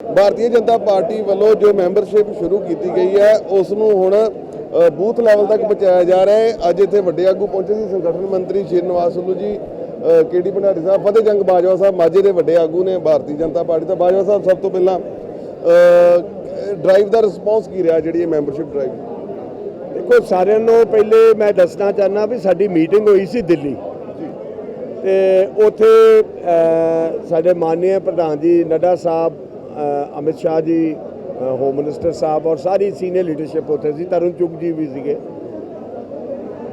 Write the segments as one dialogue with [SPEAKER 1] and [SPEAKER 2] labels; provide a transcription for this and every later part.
[SPEAKER 1] Bharatiya Janata party ਵੱਲੋਂ ਜੋ membership ਸ਼ੁਰੂ ਕੀਤੀ ਗਈ ਹੈ ਉਸ ਨੂੰ ਹੁਣ ਬੂਥ ਲੈਵਲ ਤੱਕ ਪਹੁੰਚਾਇਆ ਜਾ ਰਿਹਾ ਹੈ। ਅੱਜ ਇੱਥੇ ਵੱਡੇ ਆਗੂ ਪਹੁੰਚੇ ਸੀ ਸੰਗਠਨ ਮੰਤਰੀ ਸ਼੍ਰੀ ਨਿਵਾਸ ਸੁੱਲੂ ਜੀ ਕੇਡੀ ਭੰਡਾਰੀ ਸਾਹਿਬ ਫਤਿਹ ਜੰਗ ਬਾਜਵਾ ਸਾਹਿਬ ਮਾਝੇ ਦੇ ਵੱਡੇ ਆਗੂ ਨੇ ਭਾਰਤੀ ਜਨਤਾ ਪਾਰਟੀ ਦਾ। ਬਾਜਵਾ ਸਾਹਿਬ ਸਭ ਤੋਂ ਪਹਿਲਾਂ ਡਰਾਈਵ ਦਾ ਰਿਸਪੌਂਸ ਕੀ ਰਿਹਾ ਜਿਹੜੀ ਇਹ ਮੈਂਬਰਸ਼ਿਪ ਡਰਾਈਵ
[SPEAKER 2] ਦੇਖੋ ਸਾਰਿਆਂ ਨੂੰ ਪਹਿਲੇ ਮੈਂ ਦੱਸਣਾ ਚਾਹਨਾ ਵੀ ਸਾਡੀ ਮੀਟਿੰਗ ਹੋਈ ਸੀ ਦਿੱਲੀ। ਤੇ ਉੱਥੇ ਸਾਡੇ ਮਾਨਯ ਪ੍ਰਧਾਨ ਜੀ ਨੱਡਾ ਸਾਹਿਬ ਅਮਿਤ ਸ਼ਾਹ ਜੀ ਹੋਮ ਮਿਨਿਸਟਰ ਸਾਹਿਬ ਔਰ ਸਾਰੀ ਸੀਨੀਅਰ ਲੀਡਰਸ਼ਿਪ ਉੱਥੇ ਸੀ ਤਰੁਣ ਚੁੱਗ ਜੀ ਵੀ ਸੀਗੇ।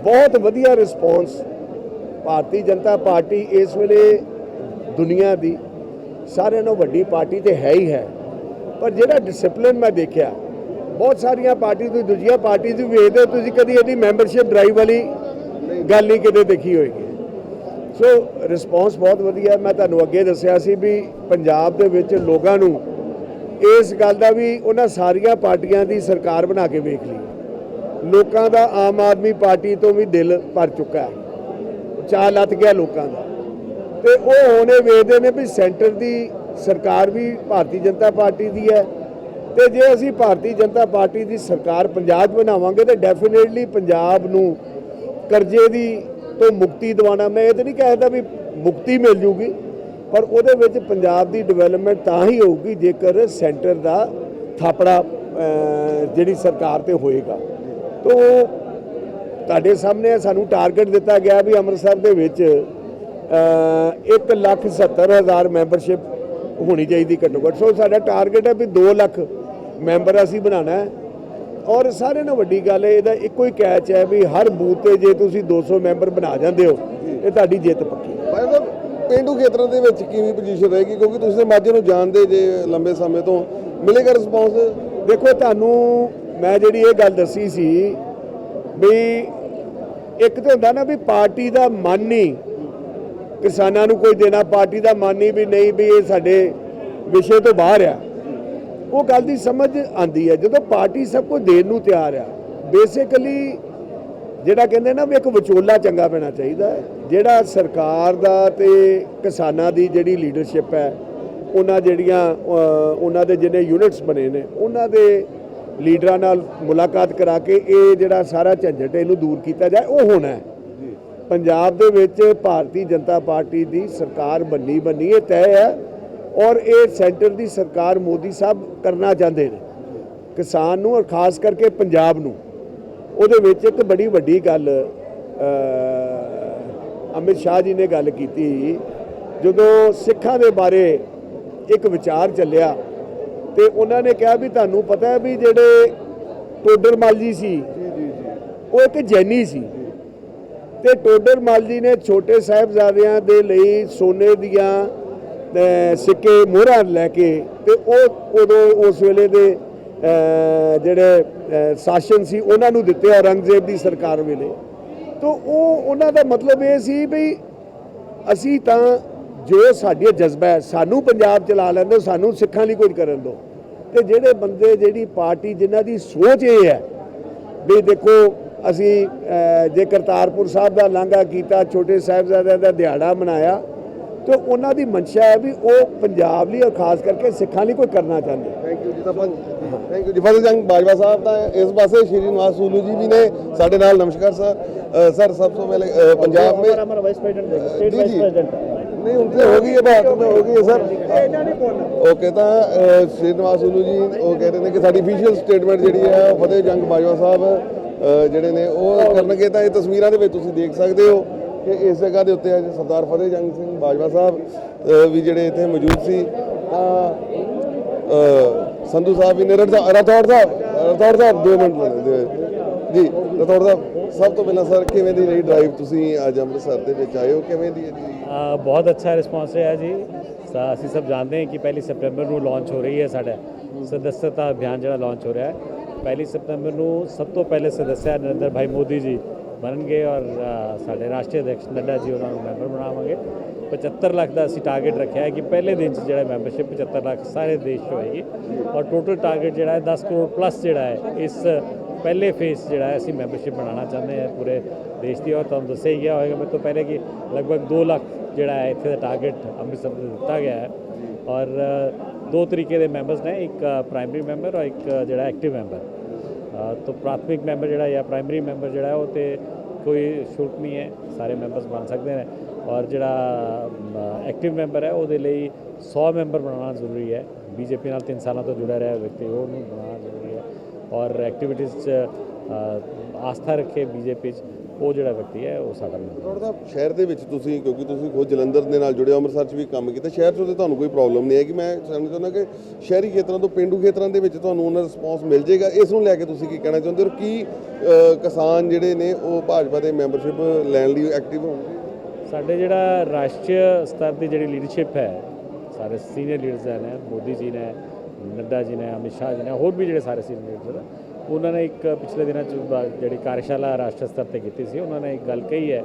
[SPEAKER 2] ਬਹੁਤ ਵਧੀਆ ਰਿਸਪੌਂਸ ਭਾਰਤੀ ਜਨਤਾ ਪਾਰਟੀ ਇਸ ਵੇਲੇ ਦੁਨੀਆ ਦੀ। ਸਾਰਿਆਂ ਨਾਲੋਂ ਵੱਡੀ ਪਾਰਟੀ ਤੇ ਹੈ ਹੀ ਹੈ। ਪਰ ਜਿਹੜਾ ਡਿਸਪਲਿਨ ਮੈਂ ਦੇਖਿਆ ਬਹੁਤ ਸਾਰੀਆਂ ਪਾਰਟੀ ਤੁਸੀਂ ਦੂਜੀਆਂ ਪਾਰਟੀ ਦੀ ਵੇਖਦੇ ਹੋ, ਤੁਸੀਂ ਕਦੀ ਇਹਦੀ ਮੈਂਬਰਸ਼ਿਪ ਡਰਾਈਵ ਵਾਲੀ ਗੱਲ ਨਹੀਂ ਕਿਤੇ ਦੇਖੀ ਹੋਏਗੀ। ਸੋ ਰਿਸਪੌਂਸ ਬਹੁਤ ਵਧੀਆ। ਮੈਂ ਤੁਹਾਨੂੰ ਅੱਗੇ ਦੱਸਿਆ ਸੀ ਵੀ ਪੰਜਾਬ ਦੇ ਵਿੱਚ ਲੋਕਾਂ ਨੂੰ ਇਸ ਗੱਲ ਦਾ ਵੀ ਉਹਨਾਂ ਸਾਰੀਆਂ ਪਾਰਟੀਆਂ ਦੀ ਸਰਕਾਰ ਬਣਾ ਕੇ ਵੇਖ ਲਈ। ਲੋਕਾਂ ਦਾ ਆਮ ਆਦਮੀ ਪਾਰਟੀ ਤੋਂ ਵੀ ਦਿਲ ਭਰ ਚੁੱਕਾ ਹੈ। ਚਾਹ ਲੱਤ ਗਿਆ ਲੋਕਾਂ ਦਾ। ਤੇ ਉਹ ਹੁਣੇ ਵੇਖਦੇ ਨੇ ਵੀ ਸੈਂਟਰ ਦੀ ਸਰਕਾਰ ਵੀ ਭਾਰਤੀ ਜਨਤਾ ਪਾਰਟੀ ਦੀ ਹੈ। ਤੇ ਜੇ ਅਸੀਂ ਭਾਰਤੀ ਜਨਤਾ ਪਾਰਟੀ ਦੀ ਸਰਕਾਰ ਪੰਜਾਬ 'ਚ ਬਣਾਵਾਂਗੇ ਤੇ ਡੈਫੀਨੇਟਲੀ ਪੰਜਾਬ ਨੂੰ ਕਰਜ਼ੇ ਦੀ ਤੋਂ ਮੁਕਤੀ ਦਿਵਾਉਣਾ। ਮੈਂ ਇਹ ਤਾਂ ਨਹੀਂ ਕਹਿੰਦਾ ਵੀ ਮੁਕਤੀ ਮਿਲ ਜੂਗੀ। ਪਰ ਉਹਦੇ ਵਿੱਚ ਪੰਜਾਬ ਦੀ ਡਿਵੈਲਪਮੈਂਟ ਤਾਂ ਹੀ ਹੋਊਗੀ ਜੇਕਰ ਸੈਂਟਰ ਦਾ ਥਾਪੜਾ ਜਿਹੜੀ ਸਰਕਾਰ ਤੇ ਹੋਏਗਾ। ਤੋ, ਤੁਹਾਡੇ ਸਾਹਮਣੇ ਸਾਨੂੰ ਟਾਰਗੇਟ ਦਿੱਤਾ ਗਿਆ ਵੀ ਅੰਮ੍ਰਿਤਸਰ ਦੇ ਵਿੱਚ ਇੱਕ ਲੱਖ ਸੱਤਰ ਹਜ਼ਾਰ ਮੈਂਬਰਸ਼ਿਪ ਹੋਣੀ ਚਾਹੀਦੀ ਘੱਟੋ ਘੱਟ। ਸੋ ਸਾਡਾ ਟਾਰਗੇਟ ਹੈ ਵੀ 2 ਲੱਖ ਮੈਂਬਰ ਅਸੀਂ ਬਣਾਉਣਾ ਹੈ। ਔਰ ਸਾਰੇ ਨਾਲ ਵੱਡੀ ਗੱਲ ਹੈ, ਇਹਦਾ ਇੱਕੋ ਹੀ ਕੈਚ ਹੈ ਵੀ ਹਰ ਬੂਥ ਤੇ ਜੇ ਤੁਸੀਂ 200 ਮੈਂਬਰ ਬਣਾ ਜਾਂਦੇ ਹੋ, ਇਹ ਤੁਹਾਡੀ ਜਿੱਤ ਪੱਕੀ
[SPEAKER 1] ਪਿੰਡੂ ਖੇਤਰਾਂ ਦੇ ਵਿੱਚ ਕਿਵੇਂ ਪੋਜੀਸ਼ਨ ਰਹੇਗੀ? ਕਿਉਂਕਿ ਤੁਸੀਂ ਮਾਝੇ ਨੂੰ ਜਾਣਦੇ ਜੇ ਲੰਬੇ ਸਮੇਂ ਤੋਂ। ਮਿਲੇਗਾ ਰਿਸਪੌਂਸ
[SPEAKER 2] ਦੇਖੋ, ਤੁਹਾਨੂੰ ਮੈਂ ਜਿਹੜੀ ਇਹ ਗੱਲ ਦੱਸੀ ਸੀ ਵੀ ਇੱਕ ਤਾਂ ਹੁੰਦਾ ਨਾ ਵੀ ਪਾਰਟੀ ਦਾ ਮਨ ਹੀ ਕਿਸਾਨਾਂ ਨੂੰ ਕੋਈ ਦੇਣਾ, ਪਾਰਟੀ ਦਾ ਮਨ ਹੀ ਵੀ ਨਹੀਂ ਵੀ ਇਹ ਸਾਡੇ ਵਿਸ਼ੇ ਤੋਂ ਬਾਹਰ ਆ। ਉਹ ਗੱਲ ਦੀ ਸਮਝ ਆਂਦੀ ਹੈ। ਜਦੋਂ ਪਾਰਟੀ ਸਭ ਕੁਝ ਦੇਣ ਨੂੰ ਤਿਆਰ ਆ ਬੇਸਿਕਲੀ ਜਿਹੜਾ ਕਹਿੰਦੇ ਨਾ ਵੀ ਇੱਕ ਵਿਚੋਲਾ ਚੰਗਾ ਪੈਣਾ ਚਾਹੀਦਾ ਹੈ। ਜਿਹੜਾ ਸਰਕਾਰ ਦਾ ਤੇ ਕਿਸਾਨਾਂ ਦੀ ਜਿਹੜੀ ਲੀਡਰਸ਼ਿਪ ਹੈ ਉਹਨਾਂ ਜਿਹੜੀਆਂ ਉਹਨਾਂ ਦੇ ਜਿਹਨੇ ਯੂਨਿਟਸ ਬਣੇ ਨੇ ਉਹਨਾਂ ਦੇ ਲੀਡਰਾਂ ਨਾਲ ਮੁਲਾਕਾਤ ਕਰਾ ਕੇ ਇਹ ਜਿਹੜਾ ਸਾਰਾ ਝੰਜਟ ਇਹਨੂੰ ਦੂਰ ਕੀਤਾ ਜਾਏ ਉਹ ਹੋਣਾ ਹੈ। ਪੰਜਾਬ ਦੇ ਵਿੱਚ ਭਾਰਤੀ ਜਨਤਾ ਪਾਰਟੀ ਦੀ ਸਰਕਾਰ ਬੰਨੀ ਬੰਨੀ ਇਹ ਤੈਅ ਹੈ ਔਰ ਇਹ ਸੈਂਟਰ ਦੀ ਸਰਕਾਰ ਮੋਦੀ ਸਾਹਿਬ ਕਰਨਾ ਚਾਹੁੰਦੇ ਨੇ। ਕਿਸਾਨ ਨੂੰ ਔਰ ਖਾਸ ਕਰਕੇ ਪੰਜਾਬ ਨੂੰ। ਉਹਦੇ ਵਿੱਚ ਇੱਕ ਬੜੀ ਵੱਡੀ ਗੱਲ ਅਮਿਤ ਸ਼ਾਹ ਜੀ ਨੇ ਗੱਲ ਕੀਤੀ। ਜਦੋਂ ਸਿੱਖਾਂ ਦੇ ਬਾਰੇ ਇੱਕ ਵਿਚਾਰ ਚੱਲਿਆ ਤੇ ਉਹਨਾਂ ਨੇ ਕਿਹਾ ਵੀ ਤੁਹਾਨੂੰ ਪਤਾ ਹੈ ਵੀ ਜਿਹੜੇ ਟੋਡਰ ਮੱਲ ਜੀ ਸੀ, ਉਹ ਇੱਕ ਜੈਨੀ ਸੀ। ਤੇ ਟੋਡਰ ਮੱਲ ਜੀ ਨੇ ਛੋਟੇ ਸਾਹਿਬਜ਼ਾਦਿਆਂ ਦੇ ਲਈ ਸੋਨੇ ਦੀਆਂ ਸਿੱਕੇ ਮੋਹਰਾਂ ਲੈ ਕੇ ਤੇ ਉਹ ਉਦੋਂ ਉਸ ਵੇਲੇ ਦੇ ਜਿਹੜੇ ਸ਼ਾਸਨ ਸੀ, ਉਹਨਾਂ ਨੂੰ ਦਿੱਤੇ ਔਰੰਗਜ਼ੇਬ ਦੀ ਸਰਕਾਰ ਵੇਲੇ। ਤੋਂ ਉਹ, ਉਹਨਾਂ ਦਾ ਮਤਲਬ ਇਹ ਸੀ ਵੀ ਅਸੀਂ ਤਾਂ ਜੋ ਸਾਡੇ ਜਜ਼ਬਾ ਹੈ, ਸਾਨੂੰ ਪੰਜਾਬ ਚਲਾ ਲੈਂਦੇ, ਸਾਨੂੰ ਸਿੱਖਾਂ ਲਈ ਕੁਝ ਕਰਨ ਦਿਓ। ਤੇ ਜਿਹੜੇ ਬੰਦੇ, ਜਿਹੜੀ ਪਾਰਟੀ, ਜਿਨ੍ਹਾਂ ਦੀ ਸੋਚ ਇਹ ਹੈ ਵੀ ਦੇਖੋ, ਅਸੀਂ ਜੇ ਕਰਤਾਰਪੁਰ ਸਾਹਿਬ ਦਾ ਲਾਂਘਾ ਕੀਤਾ, ਛੋਟੇ ਸਾਹਿਬਜ਼ਾਦਿਆਂ ਦਾ ਦਿਹਾੜਾ ਮਨਾਇਆ, ਤੇ ਉਹਨਾਂ ਦੀ ਮਨਸ਼ਾ ਹੈ ਵੀ ਉਹ ਪੰਜਾਬ ਲਈ ਔਰ ਖਾਸ ਕਰਕੇ ਸਿੱਖਾਂ ਲਈ ਕੋਈ ਕਰਨਾ ਚਾਹੁੰਦੇ।
[SPEAKER 1] ਥੈਂਕ ਯੂ ਜੀ। ਤਾਂ ਥੈਂਕ ਯੂ ਜੀ ਫਤਿਹ ਜੰਗ ਬਾਜਵਾ ਸਾਹਿਬ ਤਾਂ ਇਸ ਪਾਸੇ ਸ਼੍ਰੀ ਨਿਵਾਸ ਸੂਲੂ ਜੀ ਵੀ ਨੇ ਸਾਡੇ ਨਾਲ ਨਮਸਕਾਰ ਸਰ ਅ, ਸਰ ਸਭ ਤੋਂ ਪਹਿਲੇ ਅ, पंजाब में
[SPEAKER 3] हमारा वाइस प्रेसिडेंट है स्टेट
[SPEAKER 1] जी,
[SPEAKER 3] वाइस
[SPEAKER 1] जी।
[SPEAKER 3] प्रेसिडेंट
[SPEAKER 1] ਨਹੀਂ ਹੁਣ ਤੇ ਹੋ ਗਈ ਹੈ ਬਾਤ ਤਾਂ ਹੋ ਗਈ ਹੈ ਸਰ ਓਕੇ ਤਾਂ ਅ, ਸ਼੍ਰੀ ਨਿਵਾਸ ਸੂਲੂ ਜੀ ਉਹ ਕਹਿ ਰਹੇ ਨੇ ਕਿ ਸਾਡੀ ਅਫੀਸ਼ੀਅਲ ਸਟੇਟਮੈਂਟ ਜਿਹੜੀ ਹੈ ਉਹ ਫਤਿਹ ਜੰਗ ਬਾਜਵਾ ਸਾਹਿਬ ਅ, ਜਿਹੜੇ ਨੇ ਉਹ ਕਰਨਗੇ ਤਾਂ ਇਹ ਤਸਵੀਰਾਂ ਦੇ ਵਿੱਚ ਤੁਸੀਂ ਦੇਖ ਸਕਦੇ ਹੋ ਕਿ ਇਸ ਜਗ੍ਹਾ ਦੇ ਉੱਤੇ ਅੱਜ ਸਰਦਾਰ ਫਤਿਹ ਜੰਗ ਸਿੰਘ ਬਾਜਵਾ ਸਾਹਿਬ ਅ, ਵੀ ਜਿਹੜੇ ਇੱਥੇ ਮੌਜੂਦ ਸੀ ਤਾਂ ਅ, ਸੰਧੂ ਸਾਹਿਬ ਵੀ ਨੇ ਰਥੌੜ ਸਾਹਿਬ ਰਥੌੜ ਸਾਹਿਬ ਦੋ ਮਿੰਟ ਜੀ ਰਥੌੜ ਸਾਹਿਬ ਸਭ ਤੋਂ ਪਹਿਲਾਂ ਸਰ ਕਿਵੇਂ ਦੀ ਰਹੀ ਡਰਾਈਵ ਤੁਸੀਂ ਅੱਜ ਅੰਮ੍ਰਿਤਸਰ ਦੇ ਵਿੱਚ ਆਏ ਹੋ ਕਿਵੇਂ ਦੀ ਹੈ ਜੀ
[SPEAKER 3] ਬਹੁਤ ਅੱਛਾ ਰਿਸਪਾਂਸ ਰਿਹਾ ਜੀ ਅਸੀਂ ਸਭ ਜਾਣਦੇ ਹਾਂ ਕਿ ਪਹਿਲੀ ਸਪਟੈਂਬਰ ਨੂੰ ਲਾਂਚ ਹੋ ਰਹੀ ਹੈ ਸਾਡਾ ਸਦੱਸਤਾ ਅਭਿਆਨ ਜਿਹੜਾ ਲਾਂਚ ਹੋ ਰਿਹਾ ਹੈ ਪਹਿਲੀ ਸਤੰਬਰ ਨੂੰ ਸਭ ਤੋਂ ਪਹਿਲੇ ਸਦੱਸਿਆ ਨਰਿੰਦਰ ਭਾਈ ਮੋਦੀ ਜੀ ਬਣਨਗੇ ਔਰ ਸਾਡੇ ਰਾਸ਼ਟਰੀ ਅਧਿਕਸ਼ ਨੱਡਾ ਜੀ ਉਹਨਾਂ ਨੂੰ ਮੈਂਬਰ ਬਣਾਵਾਂਗੇ 75 ਲੱਖ ਦਾ ਅਸੀਂ ਟਾਰਗੇਟ ਰੱਖਿਆ ਹੈ ਕਿ ਪਹਿਲੇ ਦਿਨ 'ਚ ਜਿਹੜਾ ਮੈਂਬਰਸ਼ਿਪ 75 ਲੱਖ ਸਾਰੇ ਦੇਸ਼ 'ਚ ਹੋਏਗੀ ਔਰ ਟੋਟਲ ਟਾਰਗੇਟ ਜਿਹੜਾ ਹੈ 10 ਕਰੋੜ ਪਲੱਸ ਜਿਹੜਾ ਹੈ, ਇਸ ਪਹਿਲੇ ਫੇਸ ਜਿਹੜਾ ਹੈ ਅਸੀਂ ਮੈਂਬਰਸ਼ਿਪ ਬਣਾਉਣਾ ਚਾਹੁੰਦੇ ਹਾਂ ਪੂਰੇ ਦੇਸ਼ ਦੀ। ਔਰ ਤੁਹਾਨੂੰ ਦੱਸਿਆ ਹੀ ਗਿਆ ਹੋਵੇਗਾ ਮੇਰੇ ਤੋਂ ਪਹਿਲੇ ਕਿ ਲਗਭਗ 2 ਲੱਖ ਜਿਹੜਾ ਹੈ ਇੱਥੇ ਦਾ ਟਾਰਗੇਟ ਅੰਮ੍ਰਿਤਸਰ ਦਾ ਦਿੱਤਾ ਗਿਆ ਹੈ। ਔਰ ਦੋ ਤਰੀਕੇ ਦੇ ਮੈਂਬਰਸ ਨੇ, ਇੱਕ ਪ੍ਰਾਇਮਰੀ ਮੈਂਬਰ ਔਰ ਇੱਕ ਜਿਹੜਾ ਐਕਟਿਵ ਮੈਂਬਰ ਤੋਂ ਪ੍ਰਾਥਮਿਕ ਮੈਂਬਰ ਜਿਹੜਾ ਜਾਂ ਪ੍ਰਾਇਮਰੀ ਮੈਂਬਰ ਜਿਹੜਾ ਉਹ ਤੇ ਕੋਈ ਸ਼ੁਲਕ ਨਹੀਂ ਹੈ, ਸਾਰੇ ਮੈਂਬਰਸ ਬਣ ਸਕਦੇ ਨੇ। ਔਰ ਜਿਹੜਾ ਐਕਟਿਵ ਮੈਂਬਰ ਹੈ, ਉਹਦੇ ਲਈ 100 ਮੈਂਬਰ ਬਣਾਉਣਾ ਜ਼ਰੂਰੀ ਹੈ। ਬੀਜੇਪੀ ਨਾਲ 3 ਸਾਲਾਂ ਤੋਂ ਜੁੜਿਆ ਰਿਹਾ ਵਿਅਕਤੀ ਉਹਨੂੰ ਬਣਾਉਣਾ ਜ਼ਰੂਰੀ ਹੈ। ਔਰ ਐਕਟੀਵਿਟੀਜ਼ 'ਚ ਆਸਥਾ ਰੱਖੇ ਬੀਜੇਪੀ 'ਚ, ਉਹ ਜਿਹੜਾ ਵਿਅਕਤੀ ਹੈ, ਉਹ ਸਾਡਾ ਮੈਂਬਰ
[SPEAKER 1] ਡਾਕਟਰ ਸ਼ਹਿਰ ਦੇ ਵਿੱਚ ਤੁਸੀਂ, ਕਿਉਂਕਿ ਤੁਸੀਂ ਖੁਦ ਜਲੰਧਰ ਦੇ ਨਾਲ ਜੁੜੇ ਹੋ, ਅੰਮ੍ਰਿਤਸਰ 'ਚ ਵੀ ਕੰਮ ਕੀਤਾ, ਸ਼ਹਿਰ 'ਚ ਤੇ ਤੁਹਾਨੂੰ ਕੋਈ ਪ੍ਰੋਬਲਮ ਨਹੀਂ ਹੈ ਕਿ ਮੈਂ ਸਮਝ ਚਾਹੁੰਦਾ ਕਿ ਸ਼ਹਿਰੀ ਖੇਤਰਾਂ ਤੋਂ ਪਿੰਡੂ ਖੇਤਰਾਂ ਦੇ ਵਿੱਚ ਤੁਹਾਨੂੰ ਉਹਨਾਂ ਰਿਸਪੌਂਸ ਮਿਲ ਜਾਏਗਾ। ਇਸ ਨੂੰ ਲੈ ਕੇ ਤੁਸੀਂ ਕੀ ਕਹਿਣਾ ਚਾਹੁੰਦੇ ਹੋ? ਔਰ ਕੀ ਕਿਸਾਨ ਜਿਹੜੇ ਨੇ, ਉਹ ਭਾਜਪਾ ਦੇ ਮੈਂਬਰਸ਼ਿਪ ਲੈਣ ਲਈ ਐਕਟਿਵ ਹੋਣਗੇ?
[SPEAKER 3] ਸਾਡੇ ਜਿਹੜਾ ਰਾਸ਼ਟਰੀ ਸਤਰ ਦੀ ਜਿਹੜੀ ਲੀਡਰਸ਼ਿਪ ਹੈ, ਸਾਰੇ ਸੀਨੀਅਰ ਲੀਡਰਸ ਨੇ ਮੋਦੀ ਜੀ ਨੇ, ਨੱਡਾ ਜੀ ਨੇ, ਅਮਿਤ ਸ਼ਾਹ ਜੀ ਨੇ, ਹੋਰ ਵੀ ਜਿਹੜੇ ਸਾਰੇ ਸੀਨੀਅਰ ਲੀਡਰਸ ਉਹਨਾਂ ਨੇ ਇੱਕ ਪਿਛਲੇ ਦਿਨਾਂ ਚ ਜਿਹੜੀ ਕਾਰਜਸ਼ਾਲਾ ਰਾਸ਼ਟਰੀ ਸਤਰ ਤੇ ਕੀਤੀ ਸੀ, ਉਹਨਾਂ ਨੇ ਇੱਕ ਗੱਲ ਕਹੀ ਹੈ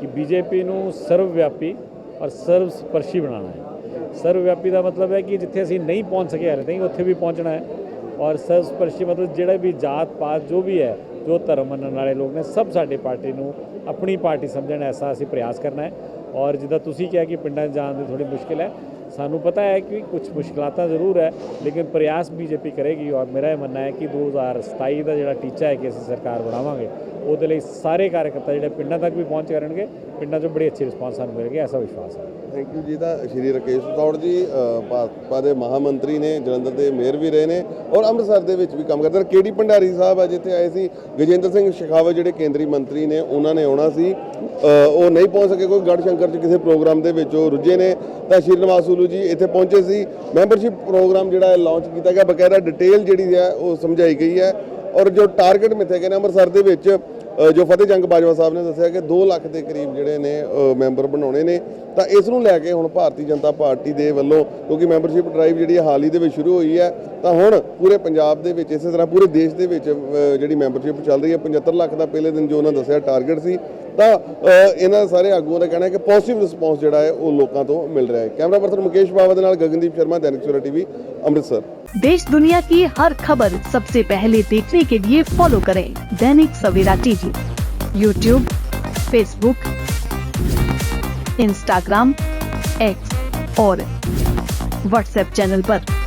[SPEAKER 3] ਕਿ ਬੀਜੇਪੀ ਨੂੰ ਸਰਵ ਵਿਆਪੀ ਔਰ ਸਰਵ ਸਪਰਸ਼ੀ ਬਣਾਉਣਾ ਹੈ। ਸਰਵ ਵਿਆਪੀ ਦਾ ਮਤਲਬ ਹੈ ਕਿ ਜਿੱਥੇ ਅਸੀਂ ਨਹੀਂ ਪਹੁੰਚ ਸਕੇ ਹਾਲੇ ਤਾਈਂ, ਉੱਥੇ ਵੀ ਪਹੁੰਚਣਾ ਹੈ। ਔਰ ਸਰਵ ਸਪਰਸ਼ੀ ਮਤਲਬ ਜਿਹੜਾ ਵੀ ਜਾਤ ਪਾਤ ਜੋ ਵੀ ਹੈ ਜੋ ਧਰਮ ਮੰਨਣ ਵਾਲੇ ਲੋਕ ਨੇ, ਸਭ ਸਾਡੀ ਪਾਰਟੀ ਨੂੰ ਆਪਣੀ ਪਾਰਟੀ ਸਮਝਣ ਐਸਾ ਅਸੀਂ ਪ੍ਰਯਾਸ ਕਰਨਾ ਹੈ। ਔਰ ਜਿੱਦਾਂ ਤੁਸੀਂ ਕਿਹਾ ਕਿ ਪਿੰਡਾਂ 'ਚ ਜਾਣ ਦੀ ਥੋੜੀ ਮੁਸ਼ਕਿਲ ਹੈ ਸਾਨੂੰ ਪਤਾ ਹੈ ਕਿ ਕੁਝ ਮੁਸ਼ਕਲਾਂ ਜ਼ਰੂਰ ਹੈ, ਲੇਕਿਨ ਪ੍ਰਯਾਸ ਬੀਜੇਪੀ ਕਰੇਗੀ ਔਰ ਮੇਰਾ ਇਹ ਮੰਨਣਾ ਹੈ ਕਿ 2027 ਦਾ ਜਿਹੜਾ ਟੀਚਾ ਹੈ ਕਿ ਅਸੀਂ ਸਰਕਾਰ ਬਣਾਵਾਂਗੇ, ਉਹਦੇ ਲਈ ਸਾਰੇ ਕਾਰਜਕਰਤਾ ਜਿਹੜੇ ਪਿੰਡਾਂ ਤੱਕ ਵੀ ਪਹੁੰਚ ਕਰਨਗੇ, ਪਿੰਡਾਂ 'ਚੋਂ ਬੜੀ ਅੱਛੀ ਰਿਸਪਾਂਸ ਸਾਨੂੰ ਮਿਲੇਗੀ, ਐਸਾ ਵਿਸ਼ਵਾਸ ਹੈ।
[SPEAKER 1] ਥੈਂਕ ਯੂ ਜੀ ਦਾ, ਸ਼੍ਰੀ ਰਕੇਸ਼ ਬਤੌੜ ਜੀ ਭਾਜਪਾ ਦੇ ਮਹਾਮੰਤਰੀ ਨੇ, ਜਲੰਧਰ ਦੇ ਮੇਅਰ ਵੀ ਰਹੇ ਨੇ ਔਰ ਅੰਮ੍ਰਿਤਸਰ ਦੇ ਵਿੱਚ ਵੀ ਕੰਮ ਕਰਦੇ ਨੇ। ਕੇਡੀ ਭੰਡਾਰੀ ਸਾਹਿਬ ਆ ਜਿੱਥੇ ਆਏ ਸੀ? ਗਜੇਂਦਰ ਸਿੰਘ ਸ਼ੇਖਾਵਤ, ਜਿਹੜੇ ਕੇਂਦਰੀ ਮੰਤਰੀ ਨੇ, ਉਹਨਾਂ ਨੇ ਆਉਣਾ ਸੀ। ਉਹ ਨਹੀਂ ਪਹੁੰਚ ਸਕੇ, ਕੋਈ ਗੜ ਸ਼ੰਕਰ ਚ ਕਿਸੇ ਪ੍ਰੋਗਰਾਮ ਦੇ ਵਿੱਚ। ਉਹ ਰੁੱਝੇ ਨੇ। ਤਾਂ ਸ਼੍ਰੀ ਸੂਲੂ ਜੀ ਇੱਥੇ ਪਹੁੰਚੇ ਸੀ। ਮੈਂਬਰਸ਼ਿਪ ਪ੍ਰੋਗਰਾਮ ਜਿਹੜਾ ਲਾਂਚ ਕੀਤਾ ਗਿਆ, ਬਕਾਇਦਾ ਡਿਟੇਲ ਜਿਹੜੀ ਹੈ, ਉਹ ਸਮਝਾਈ ਗਈ ਹੈ। ਔਰ ਜੋ ਟਾਰਗੇਟ ਮਿੱਥੇ ਗਏ ਨੇ ਅੰਮ੍ਰਿਤਸਰ ਦੇ ਵਿੱਚ ਜੋ ਫਤਿਹ ਜੰਗ ਬਾਜਵਾ ਸਾਹਿਬ ਨੇ ਦੱਸਿਆ ਕਿ 2 ਲੱਖ ਦੇ ਕਰੀਬ ਜਿਹੜੇ ਨੇ ਮੈਂਬਰ ਬਣਾਉਣੇ ਨੇ। ਤਾਂ ਇਸ ਨੂੰ ਲੈ ਕੇ ਹੁਣ ਭਾਰਤੀ ਜਨਤਾ ਪਾਰਟੀ ਦੇ ਵੱਲੋਂ, ਕਿਉਂਕਿ ਮੈਂਬਰਸ਼ਿਪ ਡਰਾਈਵ ਜਿਹੜੀ ਹੈ, ਹਾਲ ਹੀ ਦੇ ਵਿੱਚ ਸ਼ੁਰੂ ਹੋਈ ਹੈ, ਤਾਂ ਹੁਣ ਪੂਰੇ ਪੰਜਾਬ ਦੇ ਵਿੱਚ, ਇਸੇ ਤਰ੍ਹਾਂ ਪੂਰੇ ਦੇਸ਼ ਦੇ ਵਿੱਚ ਜਿਹੜੀ ਮੈਂਬਰਸ਼ਿਪ ਚੱਲ ਰਹੀ ਹੈ 75 ਲੱਖ ਦਾ ਪਹਿਲੇ ਦਿਨ ਜੋ ਉਹਨਾਂ ਦੱਸਿਆ ਟਾਰਗੇਟ ਸੀ ਤਾਂ ਅ, ਇਹਨਾਂ ਸਾਰੇ ਆਗੂਆਂ ਦਾ ਕਹਿਣਾ ਹੈ ਕਿ ਪੋਜ਼ਿਟਿਵ ਰਿਸਪੌਂਸ ਜਿਹੜਾ ਹੈ ਉਹ ਲੋਕਾਂ ਤੋਂ ਮਿਲ ਰਿਹਾ ਹੈ ਕੈਮਰਾ ਪਰਸਨ ਮੁਕੇਸ਼ ਬਾਵਾ ਦੇ ਨਾਲ ਗਗਨਦੀਪ ਸ਼ਰਮਾ ਦੈਨਿਕ ਸਵੇਰਾ ਟੀਵੀ ਅੰਮ੍ਰਿਤਸਰ
[SPEAKER 4] देश दुनिया की हर खबर सबसे पहले देखने के लिए फॉलो करें Dainik Savera TV YouTube Facebook Instagram X और व्हाट्सएप चैनल पर।